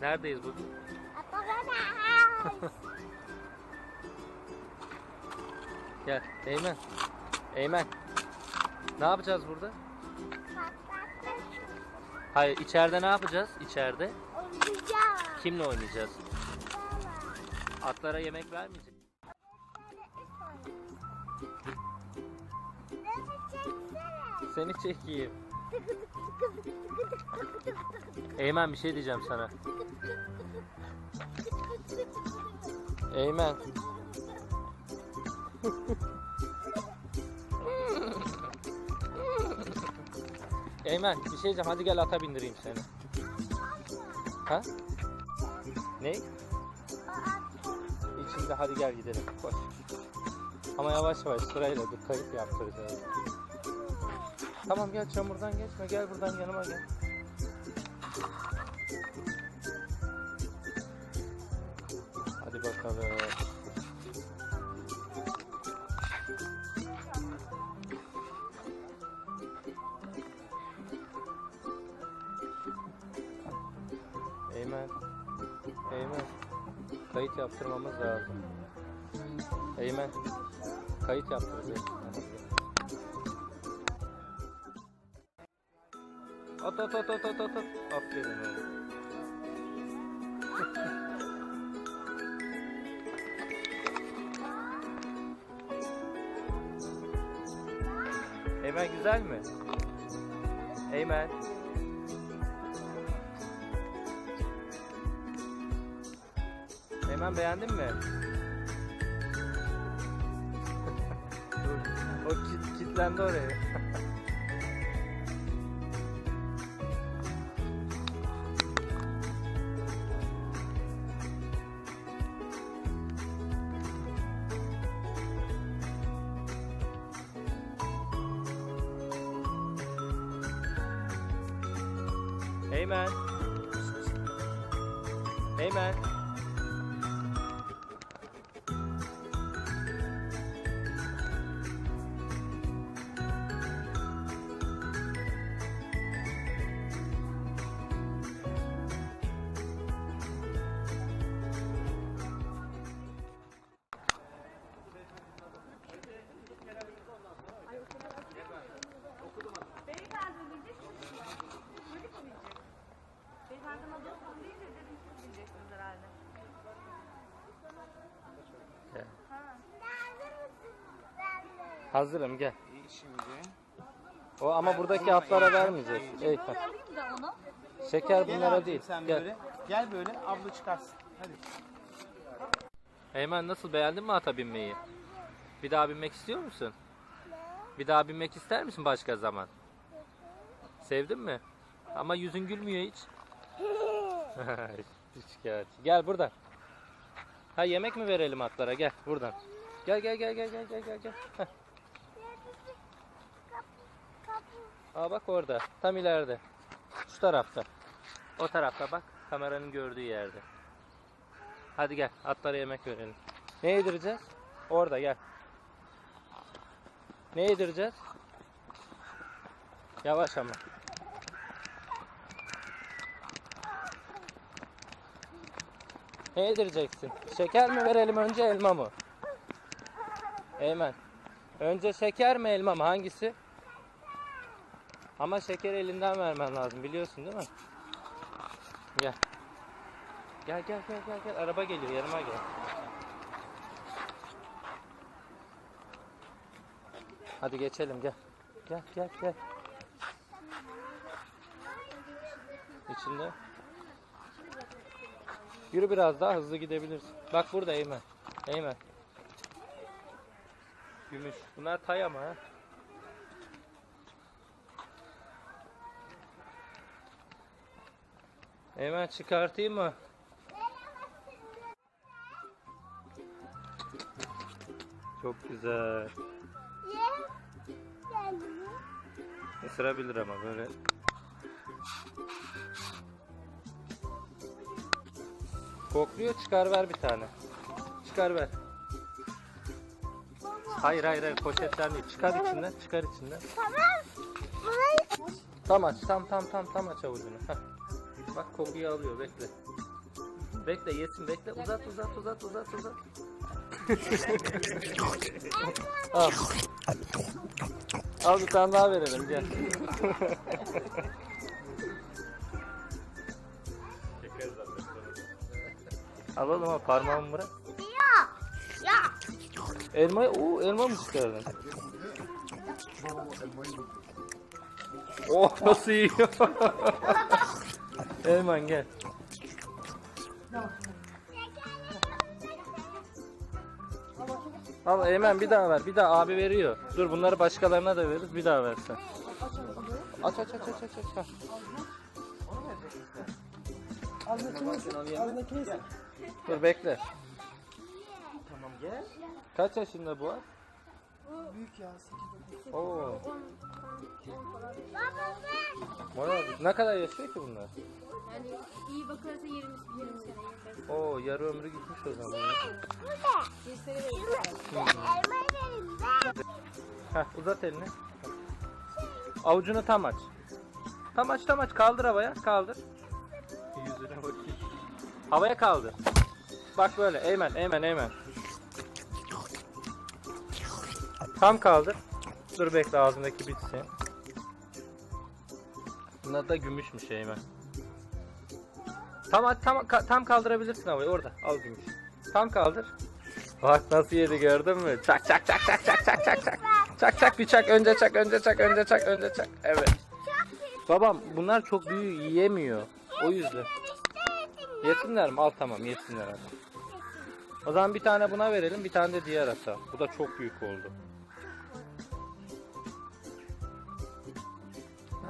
Neredeyiz bugün? Gel. Eymen. Eymen. Ne yapacağız burada? Hayır içeride ne yapacağız? İçeride. Oynayacağım. Kimle oynayacağız? Atlara yemek vermeyecek. Seni çekeyim. Eymen bir şey diyeceğim sana. Eymen. Eymen bir şey diyeceğim. Hadi gel ata bindireyim seni. Ha? Ne? İçinde hadi gel gidelim. Koş. Ama yavaş yavaş sırayla dur kayıp yaptıracağız. Tamam gel çamurdan geçme. Gel buradan yanıma gel. Hadi bakalım. Eymen. Eymen. Kayıt yaptırmamız lazım. Eymen. Kayıt yaptıracağız. At at at at at at. Aferin oğlum. Eymen güzel mi? Eymen. Eymen beğendin mi? O kilitlendi oraya. Eymen. Beyefendi Hazırım gel. İyi şimdi. O ama buradaki atlara vermeyeceğiz. Ey, Böyle alayım da onu. şeker Gel bunlara abicim değil. sen Gel. böyle. Gel böyle abla çıkarsın. Hadi. Eymen nasıl beğendin mi ata binmeyi? Bir daha binmek istiyor musun? Bir daha binmek ister misin başka zaman? Sevdin mi? Ama yüzün gülmüyor hiç. hiç şikayetçi. Gel buradan. Ha yemek mi verelim atlara? Gel buradan. Gel gel gel gel gel gel gel gel. Heh. Aa bak orada. Tam ileride. Şu tarafta. O tarafta bak. Kameranın gördüğü yerde. Hadi gel. Atlara yemek verelim. Ne yedireceğiz? Orada gel. Ne yedireceğiz? Yavaş ama. Ne yedireceksin? Şeker mi verelim önce elma mı? Eymen. Önce şeker mi elma mı? Hangisi? Ama şeker elinden vermen lazım biliyorsun değil mi? Gel. Gel gel gel gel gel. Araba geliyor yanıma gel. Hadi geçelim gel. Gel gel gel. İçinde. Yürü biraz daha hızlı gidebilirsin. Bak burada Eymen. Eymen. Gümüş. Bunlar tay ama ha. Hemen çıkartayım mı? Çok güzel. Isırabilir ama böyle. Kokluyor çıkar ver bir tane. Çıkar ver. Hayır hayır hayır poşetten değil. Çıkar içinden çıkar içinden. Tamam. Tam aç tam tam tam tam aç avucunu. Heh. Bak kokuyu alıyor bekle. Bekle yesin bekle. Uzat uzat uzat uzat uzat. Al. Al bir tane daha verelim gel. Al oğlum ha parmağımı bırak. Elmayı, uuu elma mı çıkardın? Oh nasıl yiyor? Elman gel. Al Eymen bir daha ver. Bir daha abi veriyor. Dur bunları başkalarına da veririz. Bir daha versen. Aç aç aç aç aç. aç. Dur bekle. Tamam gel. Kaç yaşında bu? Büyük ya 8 Oo. Bayağı- Ne kadar yaşıyor ki bunlar? Yani iyi bakarsa 20, 20 sene 25 Oo yarı ömrü gitmiş o zaman. Bir sene de Elma verin ver. Heh, uzat elini. Avucunu tam aç. Tam aç tam aç. Kaldır havaya. Kaldır. Yüzüne bakayım. Havaya kaldır. Bak böyle. Eymen, Eymen, Eymen. Tam kaldır. Dur bekle ağzındaki bitsin. Bunlar da gümüşmüş Eymen. Tam tam tam kaldırabilirsin havayı orada. Al gümüş. Tam kaldır. Bak nasıl yedi gördün mü? Çak çak çak çak çak çak çak çak. Çak çak bir çak önce çak önce çak önce çak önce çak. Evet. Babam bunlar çok büyük yiyemiyor. O yüzden. Yesinler mi? Al tamam yesinler hadi. O zaman bir tane buna verelim bir tane de diğer ata. Bu da çok büyük oldu.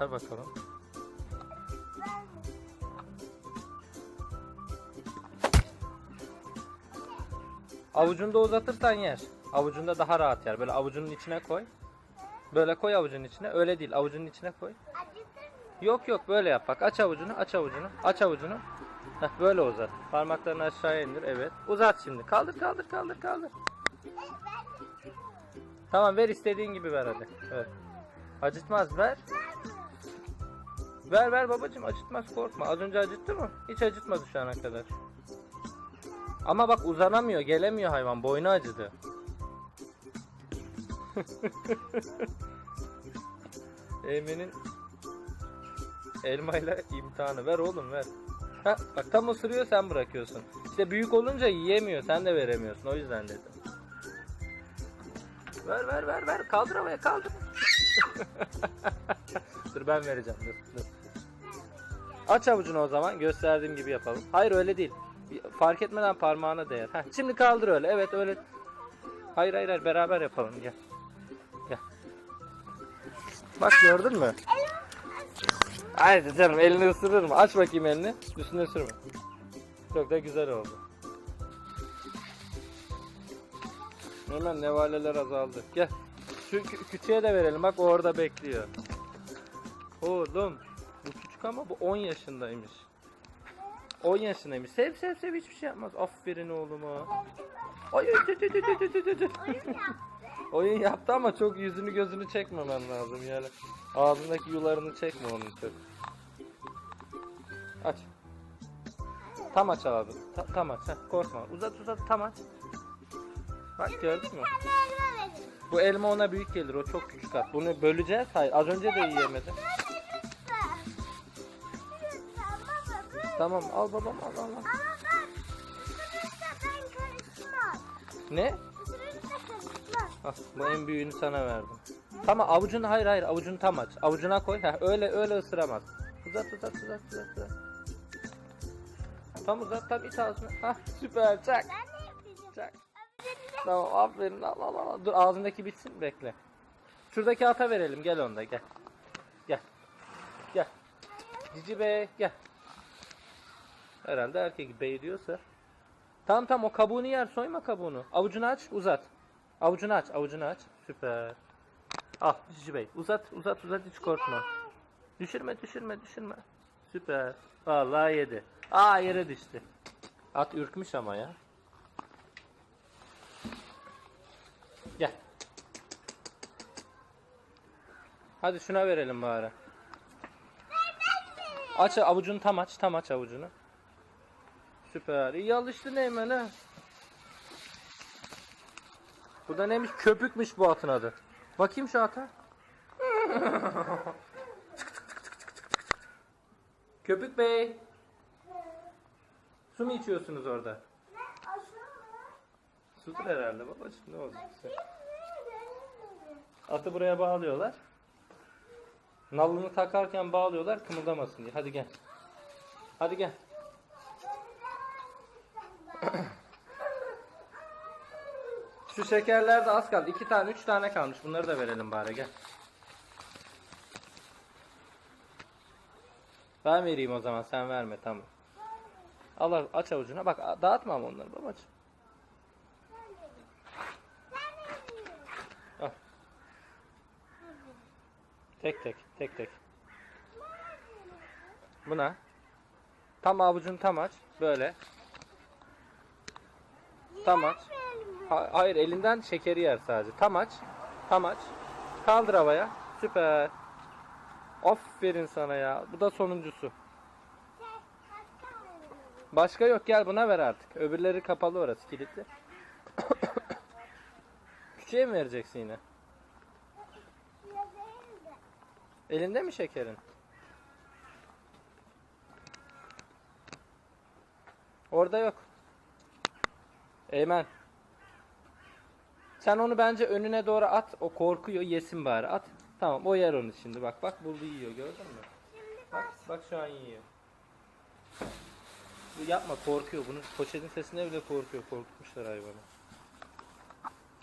Ver bakalım. Avucunda uzatırsan yer. Avucunda daha rahat yer. Böyle avucunun içine koy. Böyle koy avucunun içine. Öyle değil. Avucunun içine koy. Yok yok böyle yap bak. Aç avucunu, aç avucunu. Aç avucunu. Heh, böyle uzat. Parmaklarını aşağıya indir. Evet. Uzat şimdi. Kaldır kaldır kaldır kaldır. Tamam ver istediğin gibi ver hadi. Evet. Acıtmaz ver. Ver ver babacım acıtmaz korkma. Az önce acıttı mı? Hiç acıtmadı şu ana kadar. Ama bak uzanamıyor, gelemiyor hayvan. Boynu acıdı. Eymen'in elmayla imtihanı. Ver oğlum ver. Ha, bak tam ısırıyor sen bırakıyorsun. İşte büyük olunca yiyemiyor. Sen de veremiyorsun. O yüzden dedim. Ver ver ver ver. Kaldır havaya kaldır. dur ben vereceğim. Dur dur. Aç avucunu o zaman. Gösterdiğim gibi yapalım. Hayır öyle değil. Fark etmeden parmağına değer. Heh, şimdi kaldır öyle. Evet öyle. Hayır hayır hayır beraber yapalım. Gel. Gel. Bak gördün mü? Haydi canım elini ısırır mı? Aç bakayım elini. Üstüne sürme. Çok da güzel oldu. Hemen nevaleler azaldı. Gel. Şu kü- küçüğe de verelim. Bak orada bekliyor. Oğlum küçük ama bu 10 yaşındaymış. 10 yaşındaymış. Sev sev sev hiçbir şey yapmaz. Aferin oğluma. Ay tü tü tü tü tü tü tü. Oyun yaptı ama çok yüzünü gözünü çekmemen lazım yani. Ağzındaki yularını çekme onun çok. Aç. Tam aç abi. Ta tam aç. Heh, korkma. Uzat uzat tam aç. Bak gördün mü? Bu elma ona büyük gelir. O çok küçük at. Bunu böleceğiz. Hayır. Az önce de yiyemedi. Tamam al babam al al. al. Ama bak. Isırırsa ben karışmam. Ne? Isırırsa karışmam. Ah, bu en büyüğünü sana verdim. Tamam avucunu hayır hayır avucunu tam aç. Avucuna koy. Heh, öyle öyle ısıramaz. Uzat uzat uzat uzat. uzat. Tam uzat tam it ağzına. Hah süper çak. Ben de yapacağım. Çak. Tamam aferin al al al. Dur ağzındaki bitsin bekle. Şuradaki ata verelim gel onda gel. Gel. Gel. Cici bey gel. Herhalde erkek bey diyorsa. Tamam tamam o kabuğunu yer soyma kabuğunu. Avucunu aç uzat. Avucunu aç avucunu aç. Süper. Al Cici bey uzat uzat uzat hiç korkma. Düşürme düşürme düşürme. Süper. Vallahi yedi. Aa yere düştü. At ürkmüş ama ya. Gel. Hadi şuna verelim bari. Aç avucunu tam aç. Tam aç avucunu. Süper. İyi alıştın Eymen ha. Bu da neymiş? Köpükmüş bu atın adı. Bakayım şu ata. Köpük Bey. Su mu içiyorsunuz orada? Sudur herhalde babacığım ne olacak? Atı buraya bağlıyorlar. Nalını takarken bağlıyorlar kımıldamasın diye. Hadi gel. Hadi gel. Şu şekerler de az kaldı. İki tane, üç tane kalmış. Bunları da verelim bari gel. Ben vereyim o zaman. Sen verme tamam. Al al, aç avucuna. Bak dağıtma ama onları babacığım. Al. Tek tek, tek tek. Buna. Tam avucunu tam aç. Böyle. Tam aç. Ha- hayır elinden şekeri yer sadece. Tam aç. Tam aç. Kaldır havaya. Süper. Aferin sana ya. Bu da sonuncusu. Başka yok gel buna ver artık. Öbürleri kapalı orası kilitli. Küçüğe mi vereceksin yine? Elinde mi şekerin? Orada yok. Eymen. Sen onu bence önüne doğru at. O korkuyor yesin bari at. Tamam o yer onu şimdi bak bak buldu yiyor gördün mü? Bak bak şu an yiyor. Bu yapma korkuyor. Bunun poşetin sesine bile korkuyor. Korkutmuşlar hayvanı.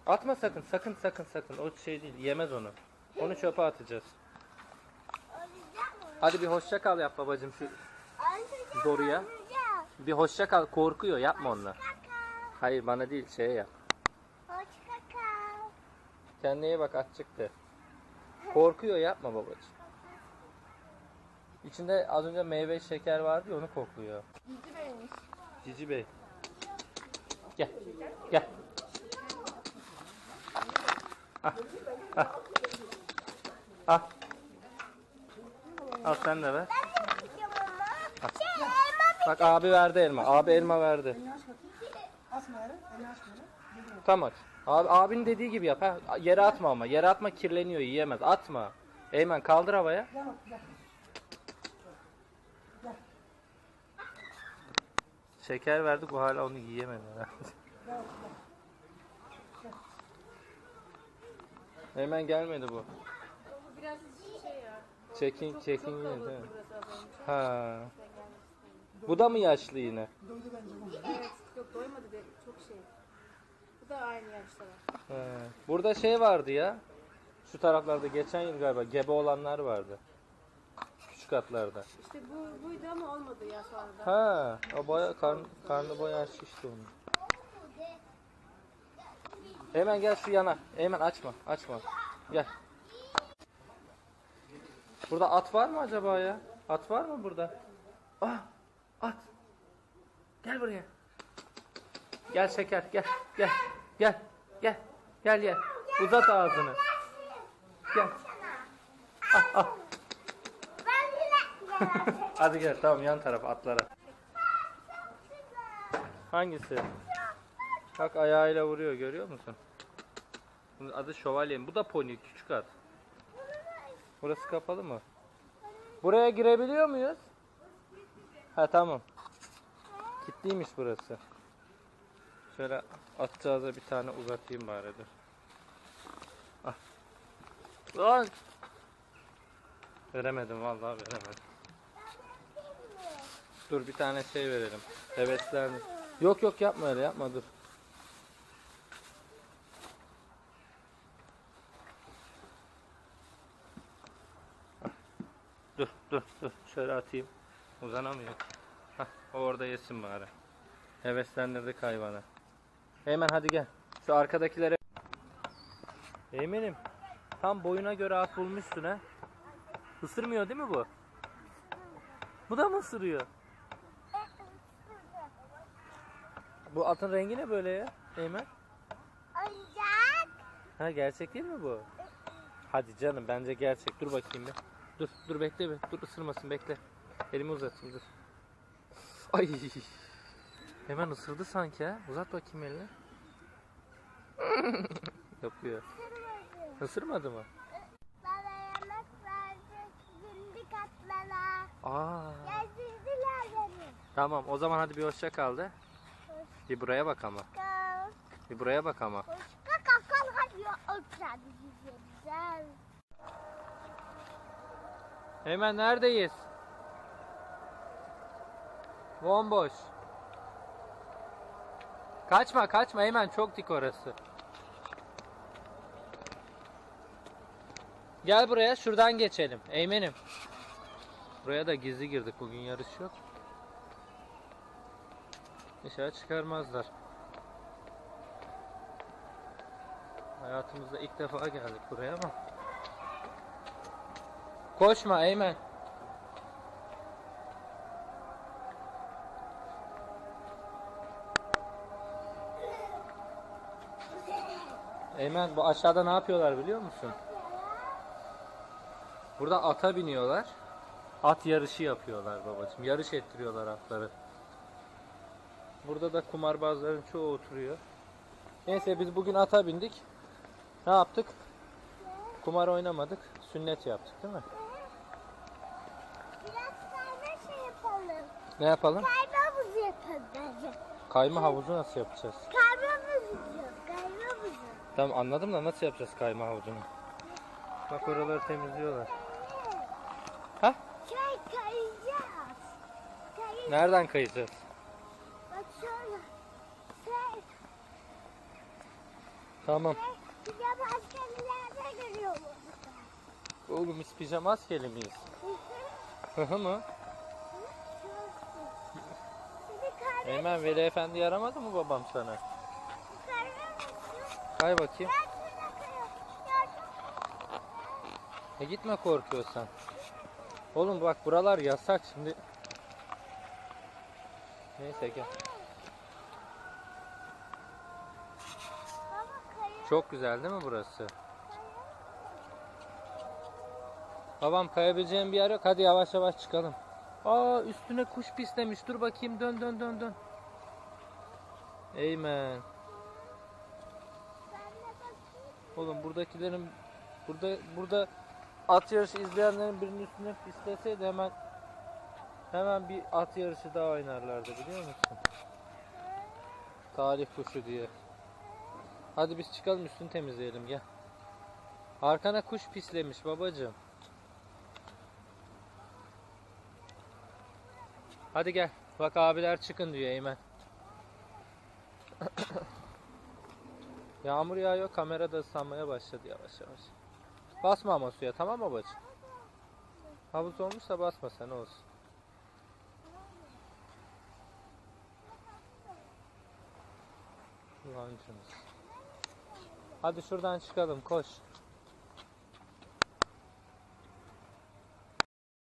Atma sakın sakın sakın sakın. O şey değil yemez onu. Onu çöpe atacağız. Hadi bir hoşça kal yap babacım şu Doruya. bir hoşça kal korkuyor yapma onunla. Hayır bana değil şeye yap. Kendine iyi bak at çıktı. Korkuyor yapma babacığım. İçinde az önce meyve şeker vardı ya onu kokluyor. Cici Bey'miş. Cici Bey. Gel. Gel. Al. Al. Al. Al sen de ver. Bak abi verdi elma. Abi elma verdi. Asma yere. Elini açma yere. Tamam. Abi, abinin dediği gibi yap. Ha. Yere atma ama. Yere atma kirleniyor yiyemez. Atma. Eymen kaldır havaya. Gel. Şeker verdik o hala onu yiyemedi. herhalde. Hemen gelmedi bu. Bu biraz şey ya. Çekin çekin yine değil mi? Ha. Bu da mı yaşlı yine? Doydu bence bu. Evet. Yok doymadı de çok şey. Bu da aynı yaşta var. He. Burada şey vardı ya. Şu taraflarda geçen yıl galiba gebe olanlar vardı. Küçük atlarda. İşte bu buydu ama olmadı ya sonradan. Ha, o baya karn, karnı bayağı şişti onun. Hemen gel şu yana. Hemen açma, açma. Gel. Burada at var mı acaba ya? At var mı burada? Ah, at. Gel buraya. Gel şeker, gel, gel, gel, gel, gel gel. Uzat ağzını. Gel. Ah, ah. Hadi gel, tamam yan tarafa atlara. Hangisi? Bak ayağıyla vuruyor görüyor musun? Bunun adı şövalye. Bu da pony küçük at. Burası kapalı mı? Buraya girebiliyor muyuz? Ha tamam. Kilitliymiş burası. Şöyle atacağıza bir tane uzatayım bari dur. Ah. Lan! Veremedim vallahi veremedim. Dur bir tane şey verelim. Heveslendi. Yok yok yapma öyle yapma dur. Dur dur dur şöyle atayım. Uzanamıyor. Hah, orada yesin bari. Heveslendirdik hayvanı. Eymen hadi gel. Şu arkadakilere. Eymen'im. Tam boyuna göre at bulmuşsun ha. Isırmıyor değil mi bu? Bu da mı ısırıyor? Bu atın rengi ne böyle ya? Eymen? Oyuncak. Ha gerçek değil mi bu? Hadi canım bence gerçek. Dur bakayım bir. Dur dur bekle bir. Dur ısırmasın bekle. Elimi uzatayım dur. Ay. Hemen ısırdı sanki ha. Uzat bakayım elini. Yapıyor. Isırmadı mı? Bana yemek verdi. Günlük atlara. Aa. Gezdirdiler beni. Tamam o zaman hadi bir hoşça kal de. Bir buraya bak ama. Kal. Bir buraya bak ama. Başka kakal ya oturdu güzel. Hemen neredeyiz? Bomboş. Kaçma kaçma hemen çok dik orası. Gel buraya şuradan geçelim. Eymenim. Buraya da gizli girdik bugün yarış yok. Dışarı çıkarmazlar. Hayatımızda ilk defa geldik buraya ama. Koşma Eymen. Eymen bu aşağıda ne yapıyorlar biliyor musun? Burada ata biniyorlar. At yarışı yapıyorlar babacığım. Yarış ettiriyorlar atları. Burada da kumarbazların çoğu oturuyor. Neyse biz bugün ata bindik. Ne yaptık? Kumar oynamadık. Sünnet yaptık değil mi? Biraz kayma şey yapalım. Ne yapalım? Kayma havuzu yapalım bence. Kayma havuzu nasıl yapacağız? Kayma havuzu diyor. Kayma havuzu. Tamam anladım da nasıl yapacağız kayma havuzunu? Bak oraları temizliyorlar. Ha? Şey kayacağız. Kayacağız. Nereden kayacağız? Bak şöyle. Şey, Tamam. bir de başka bir yerde görüyorum. Oğlum biz pijama askeri miyiz? Hı hı mı? Eymen Veli Efendi yaramadı mı babam sana? Kay bakayım. E gitme korkuyorsan. Oğlum bak buralar yasak şimdi. Neyse gel. Çok güzel değil mi burası? Babam kayabileceğim bir yer yok. Hadi yavaş yavaş çıkalım. Aa üstüne kuş pislemiş. Dur bakayım dön dön dön dön. Eymen. Ben de bakayım. Oğlum buradakilerin burada burada at yarışı izleyenlerin birinin üstüne pisleseydi hemen hemen bir at yarışı daha oynarlardı biliyor musun? Talih kuşu diye. Hadi biz çıkalım üstünü temizleyelim gel. Arkana kuş pislemiş babacığım. Hadi gel. Bak abiler çıkın diyor Eymen. Yağmur yağıyor kamera da ıslanmaya başladı yavaş yavaş. Basma ama suya tamam mı babacığım? Havuz olmuşsa basma sen olsun. Ulan canım. Hadi şuradan çıkalım koş.